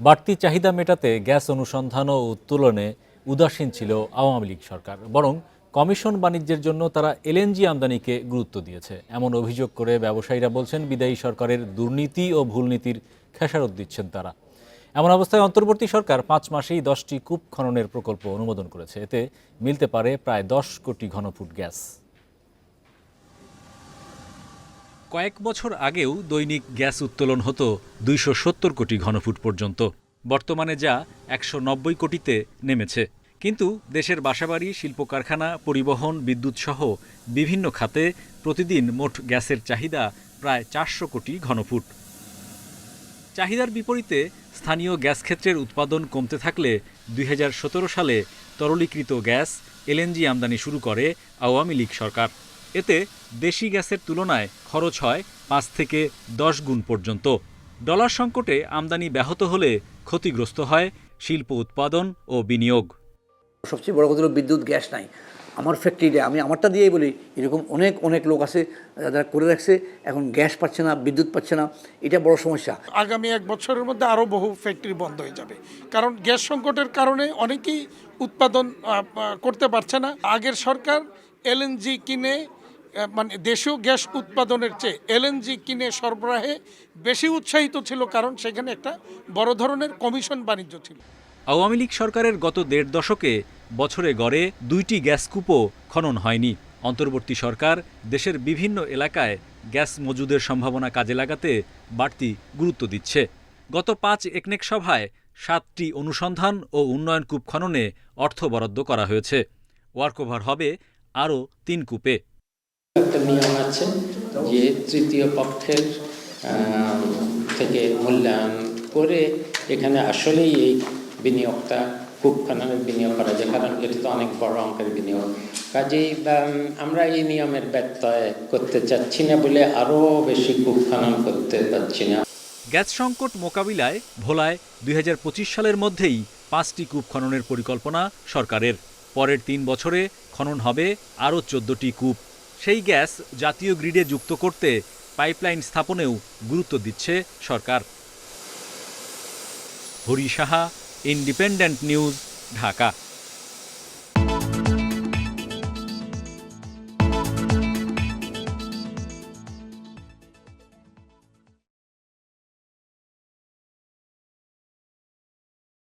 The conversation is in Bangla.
বাড়তি চাহিদা মেটাতে গ্যাস অনুসন্ধান ও উত্তোলনে উদাসীন ছিল আওয়ামী লীগ সরকার, বরং কমিশন বাণিজ্যের জন্য তারা এলএনজি আমদানিকে গুরুত্ব দিয়েছে। এমন অভিযোগ করে ব্যবসায়ীরা বলছেন, বিদায়ী সরকারের দুর্নীতি ও ভুলনীতির খেসারত দিচ্ছেন তারা। এমন অবস্থায় অন্তর্বর্তী সরকার পাঁচ মাসেই দশটি কূপ খননের প্রকল্প অনুমোদন করেছে। এতে মিলতে পারে প্রায় দশ কোটি ঘনফুট গ্যাস। কয়েক বছর আগেও দৈনিক গ্যাস উত্তোলন হতো দুইশো সত্তর কোটি ঘনফুট পর্যন্ত। বর্তমানে যা একশো নব্বই কোটিতে নেমেছে। কিন্তু দেশের বাসাবাড়ি শিল্প কারখানা পরিবহন, বিদ্যুৎ সহ বিভিন্ন খাতে প্রতিদিন মোট গ্যাসের চাহিদা প্রায় চারশো কোটি ঘনফুট। চাহিদার বিপরীতে স্থানীয় গ্যাস ক্ষেত্রের উৎপাদন কমতে থাকলে দুই হাজার সতেরো সালে তরলীকৃত গ্যাস, এলএনজি আমদানি শুরু করে আওয়ামী লীগ সরকার। এতে দেশি গ্যাসের তুলনায় খরচ হয় পাঁচ থেকে দশ গুণ পর্যন্ত। ডলার সংকটে আমদানি ব্যাহত হলে ক্ষতিগ্রস্ত হয় শিল্প উৎপাদন ও বিনিয়োগ। সবচেয়ে বড় কথা হলো বিদ্যুৎ গ্যাস নাই। আমার ফ্যাক্টরিতে আমি আমারটা দিয়েই বলি এরকম অনেক অনেক লোক আছে যারা করে রাখছে এখন গ্যাস পাচ্ছে না বিদ্যুৎ পাচ্ছে না এটা বড় সমস্যা। আগামী এক বছরের মধ্যে আরও বহু ফ্যাক্টরি বন্ধ হয়ে যাবে। কারণ গ্যাস সংকটের কারণে অনেকেই উৎপাদন করতে পারছে না। আগের সরকার এলএনজি কিনে মানে দেশীয় গ্যাস উৎপাদনের চেয়ে এলএনজি কিনে সরবরাহে বেশি উৎসাহিত ছিল কারণ সেখানে একটা বড় ধরনের কমিশন বাণিজ্য ছিল। আওয়ামী লীগ সরকারের গত দেড় দশকে বছরে গড়ে দুইটি গ্যাস কূপও খনন হয়নি। অন্তর্বর্তী সরকার দেশের বিভিন্ন এলাকায় গ্যাস মজুদের সম্ভাবনা কাজে লাগাতে বাড়তি গুরুত্ব দিচ্ছে। গত পাঁচ একনেক সভায় সাতটি অনুসন্ধান ও উন্নয়ন কূপ খননে অর্থ বরাদ্দ করা হয়েছে। ওয়ার্কওভার হবে আরও তিন কূপে। একটা নিয়ম আছে যে তৃতীয় পক্ষের থেকে মূল্যায়ন করে এখানে আসলেই এই বিনিয়োগটা খুব বিনিয়োগ করা যায়, কারণ এটা তো অনেক বড় অঙ্কের বিনিয়োগ। কাজেই আমরা এই নিয়মের ব্যত্যয় করতে চাচ্ছি না বলে আরও বেশি করতে পারছি না। গ্যাস সংকট মোকাবিলায় ভোলায় দুই হাজার পঁচিশ সালের মধ্যেই পাঁচটি কূপ খননের পরিকল্পনা সরকারের। পরের তিন বছরে খনন হবে আরও চোদ্দটি কূপ। সেই গ্যাস জাতীয় গ্রিডে যুক্ত করতে পাইপলাইন স্থাপনেও গুরুত্ব দিচ্ছে সরকার। Hari Saha, independent news, Dhaka.